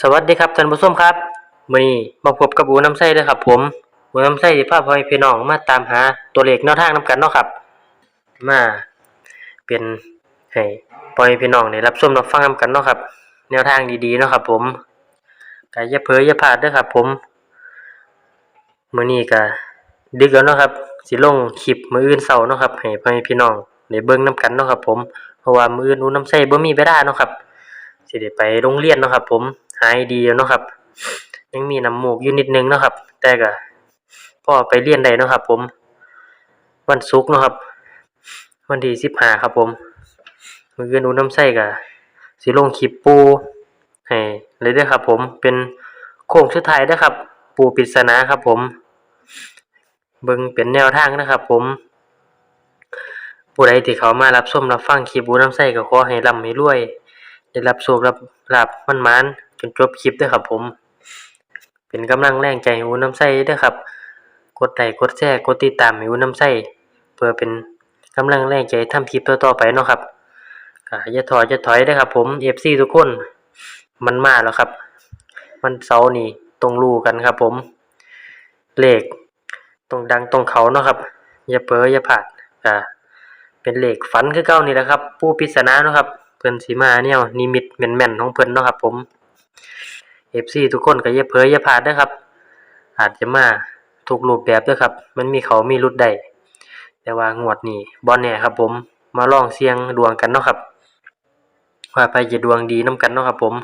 สวัสดีครับท่านผู้ชมครับมื้อนี้มาพบกับอูน้ำไส้เด้อครับ ผมอูน้ำไส้สิพาพ่อแม่พี่น้องมาตามหาตัวเลขแนวทางนํกันเนาะครับ มาเป็นให้พ่อแม่พี่น้องได้รับชมรับฟังนํกันเนาะครับ แนวทางดีๆเนาะครับ ผมก็อย่าเผลออย่าพลาดเด้อครับ ผมมื้อนี้ก็ดึกแล้วเนาะครับ สิลงคลิปมื้ออื่นเช้าเนาะครับให้พ่อแม่พี่น้องได้เบิ่งนํกันเนาะครับ ผมเพราะว่ามื้ออื่นอูน้ำไส้บ่มีเวลาเนาะครับสิได้ไปโรงเรียนเนาะครับ ผม หายดีแล้วเนาะครับ ยังมีน้ำมูกอยู่นิดนึงเนาะครับ แต่ก็พ่อไปเรียนได้เนาะครับ ผม วันศุกร์เนาะครับ วันที่สิบห้าครับ ผมมื้ออื่นหนูน้ำใส่ก็สิลงคลิปปูให้เลยด้อครับ ผมเป็นโค้งสุดท้ายเด้อครับ ปูปริศนาครับ ผมเบิ่งเป็นแนวทางนะครับ ผมผู้ใดที่เขามารับชมรับฟังคลิปบูน้ำใส่ก็ขอให้ร่ำให้รวย ได้รับโชครับลาบมันมาน นจบคลิปด้อครับผม เป็นกำลังแรงใจให้อูน้ำใสเด้อครับ กดไลค์กดแชร์กดติดตามให้อูน้ำใสเพื่อเป็นกำลังแรงใจทำคลิปต่อๆไปเนาะครับก็อย่าถอยอย่าถอยเด้ครับ ผม FC ทุกคน มันมาแล้วครับ มันเสาร์นี้ตรงรูกันครับ ผมเลขตรงดังตรงเขาเนาะครับ อย่าเผลออย่าพลาดอ่าเป็นเลขฝันคือเก่านี่แหละครับ ผู้ปริศนาเนาะครับ เพิ่นสิมาแนวนิมิตแม่นๆของเพิ่นเนาะครับ ผม FC ทุกคนก็อย่าเผลออย่าพลาดเด้อครับ อาจจะมาทุกรูปแบบด้อครับ มันมีเขามีรุดได้แต่ว่างวดนี้บ่แน่ครับผมมาลองเสี่ยงดวงกันเนาะครับ ว่าใครจะดวงดีนํกันเนาะครับ ผม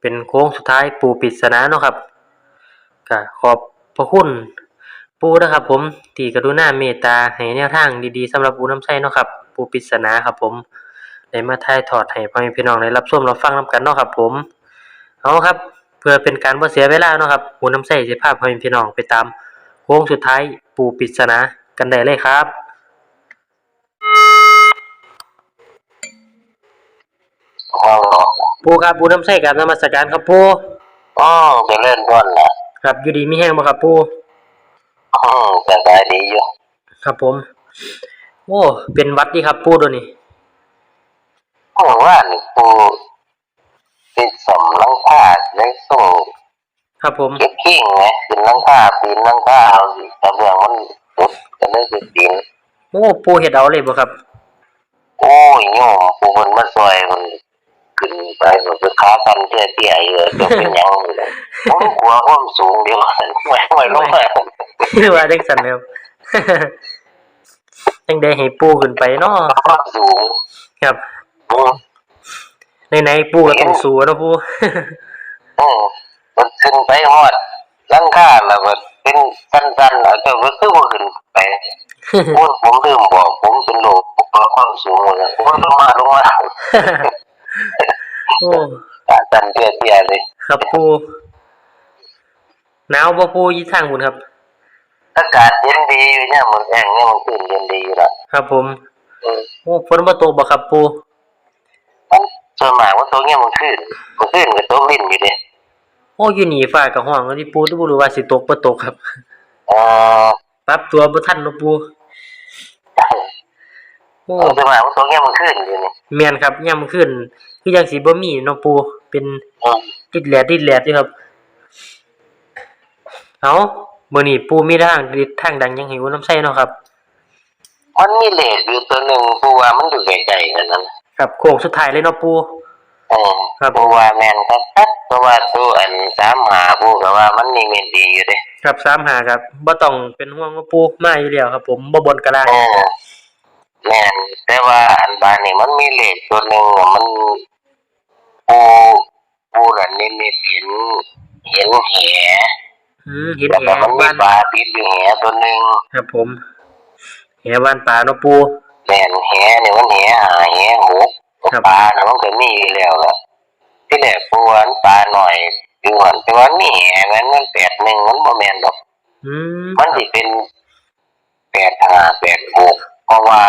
เป็นโค้งสุดท้ายปูปริศนาเนาะครับก็ขอบพระคุณปูนะครับ ผมที่กรุณาเมตตาให้แนวทางดีๆสำหรับปูน้ำใช้เนาะครับ ปูปริศนาครับ ผม ได้มาถ่ายทอดให้พ่อแม่พี่น้องได้รับชมรับฟังนํกันเนาะครับ ผมเอาครับ เพื่อเป็นการบ่เสียเวลาเนาะครับหูน้ำใส่สิพาพ่อแม่พี่น้องไปตามโค้งสุดท้ายปูปริศนากันได้เลยครับห้องเนาะปูครับปูน้ำใส่กับนมัสการครับปูอ๋อไปเล่นด้วนนะครับอยู่ดีมีแห้งบ่ครับปูอืมสบายดีอยู่ครับผม โอ้เป็นหวัดดีครับปูตัวนี้ เมื่อวานนี่ปูติดสมหลังคาได้ส่งครับผมเก็บขิ้งไงขึ้นหลังคาปีนหลังคาเอาสิกระเบื้องมันตุดจะได้สิปีนโอ้ปูเฮ็ดเอาเลยบ่ครับ โอ้ยโยมปูมันมาซอยมันขึ้นไปมันไปขากันเตี้ยเตี้ยๆอยู่จะเป็นหยังอยู่เลยผมกลัวความสูงเดียวมันไม่ไม่ลงมาว่าจังซั่นครับจังได้ให้ปูขึ้นไปเนาะความสูงครับ อืมไหนๆปูก็ต้องสู้เนาะปูอืมมันขึ้นไปฮอดหลังคาแล้วก็เป็นสั้นๆแล้วก็ก็คือบ่ขึ้นไปโอ้ยผมลืมบอกผมเป็นโรคความสูงเลยผมลงมาลงมาโอ้สั้นเตี้ยๆเลยครับปูหนาวบ่ปูอยู่ทางบุญครับอากาศเย็นดีอยู่เนี่ยมันแองเนี่ยมันขึ้นเย็นดีอยู่ละครับผมเออโอ้ฝนบ่ตกบ่ครับปูมัน ส่วนมากว่าตัวเนี่ยมันขึ้นมันขึ้นกับตัวลิ้นอยู่เด้โอ้อยู่นี่ฟ้าก็ร้องแล้วที่ปูบ่รู้ว่าสิตกบ่ตกครับเอ่อปรับตัวบ่ทันเนาะปูโอ้ส่วนมากว่าตัวเนี่ยมันขึ้นอยู่นี่แม่นครับยามมื้อคืนคือจังสิบ่มีเนาะปูเป็นอืมติดแหลดติดแหลดอยู่ครับเอามื้อนี้ปูมีทางดิทางดังยังให้อยู่น้ำใส่เนาะครับมันมีเหล็กอยู่ตัวหนึ่งผู้ว่ามันอยู่ไกลๆกันนั่น ครับโค้งสุดท้ายเลยเนาะปู เออครับ ผู้ว่าแม่นครับเพราะว่าตัวอันสามหาผู้ก็ว่ามันนี่มีดีอยู่เด้ครับสามหาครับบ่ต้องเป็นห่วงว่าปูมาอยู่แล้วครับ ผมบ่บ่นกระลางเออแม่นแต่ว่าอันบานนี่มันมีเหล็กตัวหนึ่งอะมันปูปูน่ะนี่มีเห็นเห็นแหอืมเห็นแล้วแหก็มันมีบ้านปลาติดอยู่แหตัวหนึ่งครับผมแหบ้านป่าเนาะปูแม่นแหนี่มันแหหาแหหกครับปลาน่ะมันก็มีอยู่แล้วล่ะที่แรกปูว่าอันปลาหน่อยอยู่หันแต่ว่ามีแหมันมันแปดหนึ่งมันบ่แม่นดอกอืมมันสิเป็นแปดห้าแปดหกเพราะว่า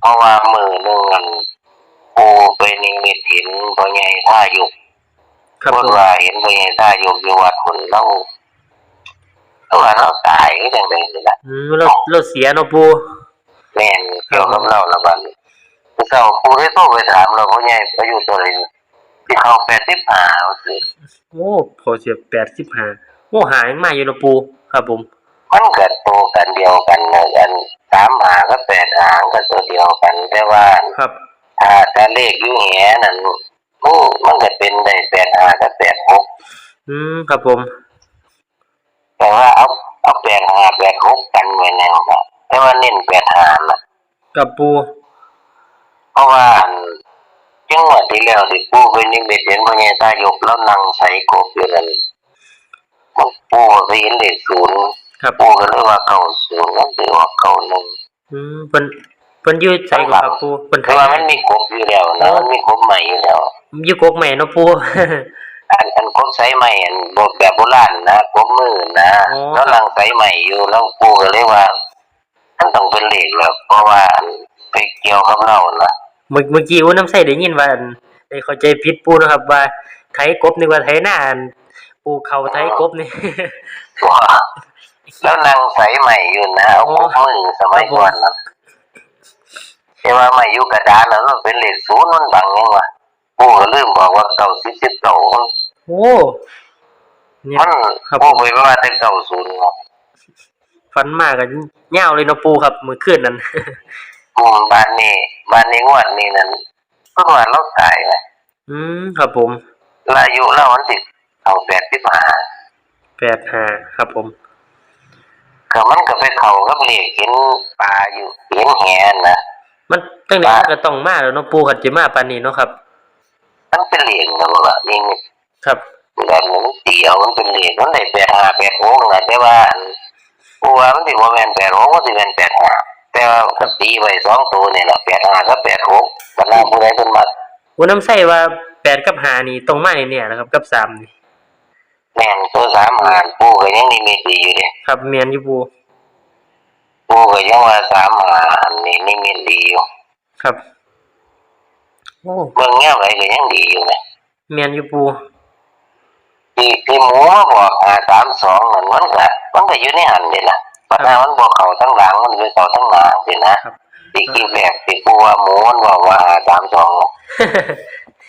เพราะว่ามือหนึ่งอันปูไปนิมิตเห็นพ่อใหญ่ท่ายุกครับพูผดมว่าเห็นพ่อใหญ่ท่ายุกอยู่วัดคนเราเราว่าเราตายจังไดนี่ล่ะอืมเราเราเสียเนาะปู แม่นเกี่ยวกับเราละบัดนี้เจ้าปูได้โทรไปถามเราพ่อใหญ่อายุเท่าไหร่ที่เขาแปดสิบห้าสิโอ้พอเสียแปดสิบห้าโอ้หายมาอยู่เนาะปูครับผมมันเกิดตัวกันเดียวกันเลยอันสามหาก็แปดหางก็ตัวเดียวกันแต่ว่าครับถ้าถ้าเลขอยู่แหนั่นมันมันก็เป็นได้แปดหากับแปดหกอืมครับผม แต่ว่าเอาเอาแปดหาแปดหกกันไว้แน่ครับ แต่ว่าเน้นแปดหาน่ะกับปูเพราะว่าอันจังหวัดที่แล้วที่ปู่เป็นนิมิตเห็นพญาตายกแล้วนั่งใส่กบอยู่นั่นมันปู่ไปเห็นเลขศูนย์ครับปู่ก็เลยว่าเก่าศูนย์นั่นคือว่าเก่าหนึ่งอืมเพิ่นเพิ่นอยู่ใจกว่าครับปูเพิ่นไทแต่ยว่ามันมีกบอยู่แล้วนะมันมีกบใหม่อยู่แล้วอยู่กกแม่เนาะปู อันอันกบใสใหม่อันบทแบบโบราณนะกบมือนะอ๋อ แล้วลังใสใหม่อยู่แล้วปู่ก็เลยว่า มันต้องเป็นเลขแล้วเพราะว่าอันไปเกี่ยวกับเรานะเมื่อเมื่อกี้อู้น้ำใส่ได้ยินว่าอันได้เข้าใจผิดปูนะครับ ว่าไถกบนึกว่าไถหน้าอันปูเขาไถกบนี่ว่าแล้วนางใสใหม่อยู่นะเอากบมือสมัยก่อนนะแต่ว่าใหม่อยู่กระดานแล้วมันเป็นเลขศูนย์มันบังยังวะปู่ก็ลืมบอกว่าเก่าสิบสิบเก่าโอ้เนี่ยมันครับปู่ไปว่าแต่เก่าศูนย์เนาะ ฝันมากกันยาวเลยเนาะปูครับ มื้อคืนนั้นอืมบ้านนี้บ้านนี้งวดนี้นั้นเพิ่งว่าเราตายนะอืมครับผมอายุเราวันสิเอาแปดสิบห้า85ครับผมก็มันก็ไปเข้ากับเลขเห็นปลาอยู่เห็นแหนะมันตั้งแต่มันก็ต้องมาแล้วเนาะปูคันสิมาปานนี้เนาะครับมันเป็นเหรียญนะล่ะนี่ครับแบบนี้มันเตียวมันเป็นเหรียญมันได้แปดห้าแปดหกนะแต่ว่าอัน กูว่ามันสิว่าแม่นแปดหกมันสิเป็นแปดห้าแต่ว่าก็ตีไว้สองตัวนี่แหละแปดห้ากับแปดหกบรรดาผู้ใดเพิ่นมาอู้น้ำใส่ว่า8กับ5นี่ตรงมาแน่ๆนะครับ กับ3นี่แม่นตัวสามหารปูก็ยังนี่มีดีอยู่เด้ครับแม่นอยู่ปูปูก็ยังว่าสามหารนี่นี่มีดีอยู่ครับโอ้เบิ่งแง่ไหนก็ยังดีอยู่นะแม่นอยู่ปูที่ที่หมูมาบอกหาสามสองนั่นมันก็ มันก็อยู่ในหันเด้ล่ะปัญหามันบอกเขาทั้งหลังมันไปเขาทั้งหน้าสินะครับที่กี่แบกที่ปูว่าหมูมันบอกว่าหาสามสอง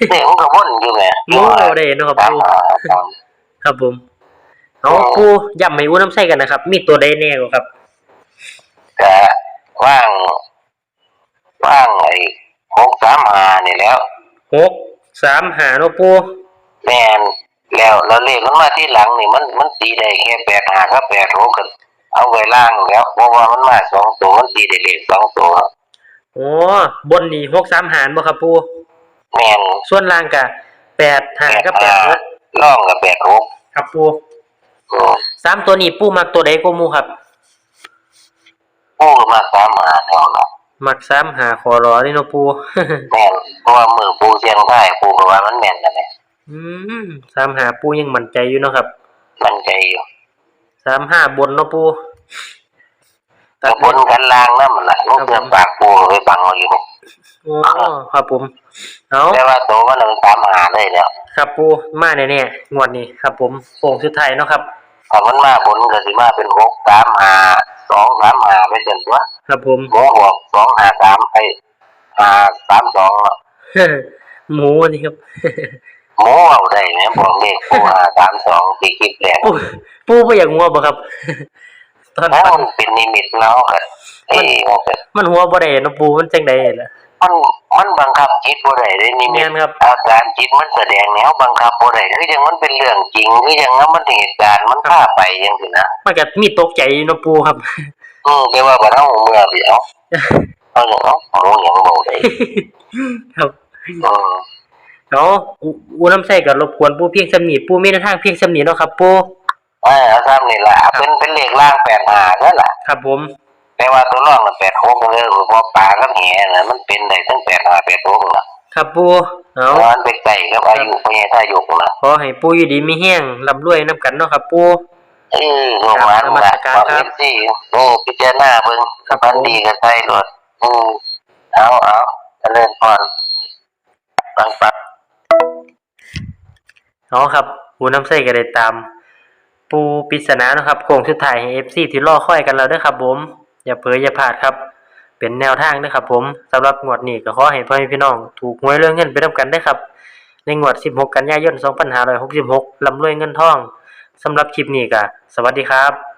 เนี่ยมันก็วนอยู่ไงหมูเราได้เนาะครับสามปูหาสามครับผมเอาปูย้ำให้อู้น้ำใส่กันนะครับ มีตัวใดแน่กว่าครับก็ว่างว่างไอ้หกสามหานี่แล้วหกสามหาเนาะปูแม่น แล้วแล้วเลขมันมาที่หลังนี่มันมันตีได้แค่แปดหากับแปดหกกันเอาไว้ล่างแล้วเพราะว่ามันมาสองตัวมันตีได้เลขสองตัวโอ้บนนี่หกสามหารบ่ครับปูแม่นส่วนล่างกะแปดหารกับแปดหกล่องกับแปดหกครับปูอืมสามตัวนี้ปูมักตัวใดก็มูครับปูมาสามหาแล้วนะมักสามหาขอรอนี่เนาะปูแม่นเพราะว่ามือปูเสียงได้ปูก็ว่ามันแม่นนั่นแหละ อืมสามหาปูยังมั่นใจอยู่เนาะครับ มันใจอยู่สามห้าบนเนาะปูแต่บนกันล่างนั่นมันล่ะมันเกือบปากปูไปบังเอาอยู่โอ้ครับผมเอาแต่ว่าตัวมันนึงตามหาได้แล้ว ครับปูมาแน่ๆงวดนี้ครับ ผมโป่งสุดท้ายเนาะครับถ้ามันมาบนก็สิมาเป็นหกสามหาสองสามหาไปจนตัวครับผมหมูบวกสองหาสามไอ้หาสามสองหมูนี่ครับ หมูเอาได้ไหมบอกเลขปูหาสามสองตีคิดแหลกปูปูบ่อยากงัวบ่ครับตอนแล้วฟัมันนเป็นนิมิตเนาะกันเอ้ยมันเป็นมันหัวบ่ได้เนาะปูมันจังไดล่ะมันมันบังคับจิตบ่ได้เลยนิมิแม่ตนครับอาการจิตมันแสดงแนวบังคับบ่ได้คือจังมันเป็นเรื่องจริงคือจังนั้นมันเหตุการณ์มันพาไปจังซี่นะมันก็มีตกใจอยู่เนาะปูครับอือแต่ว่าบ่เฮาเมื่อเดียวเอาอย่างเนาะหมูหยังบ่ได้ครับอือ เอาอูอูน้ำใส่ก็รบกวนปูเพียงสำนีปูมีแนวทางเพียงสำนีเนาะครับปูอ่าเอาซ้ำนี่ล่ะเป็นเป็นเลขล่าง85นั่นล่ะ ครับผม แต่ว่าตัวรองน่ะ86กันเลยเพราะปลากับแหน่ะมันเป็นได้ทั้ง85 86น่ะครับปูเอามันไปไกลกับอายุพญาทายกน่ะขอให้ปูอยู่ดีมีแห้งร่ำรวยนํกันเนาะครับปู เออโรงพยาบาลครับนมัน่ะสการความครับเห็นสิโอ้พิจารณาเบิ่งครับบันดีก็ใส่รถอือเอาเอาเจริญพรฟังปัก เอครับหูน้ำใส่ก็ได้ตาม ปูปริศนานะครับโค้งสุดท้ายให้ FC ที่รอคอยกันแล้วเด้อครับ ผม อย่าเผลออย่าพลาดครับ เป็นแนวทางเด้อครับ ผมสำหรับงวดนี้ก็ขอให้พ่อแม่พี่น้อง ถูกหวยเรื่องเงินไปนํกันเด้อครับ ในงวด 16 กันยายน 2566ลำรวยเงินทองสำหรับคลิปนี้ก็สวัสดีครับ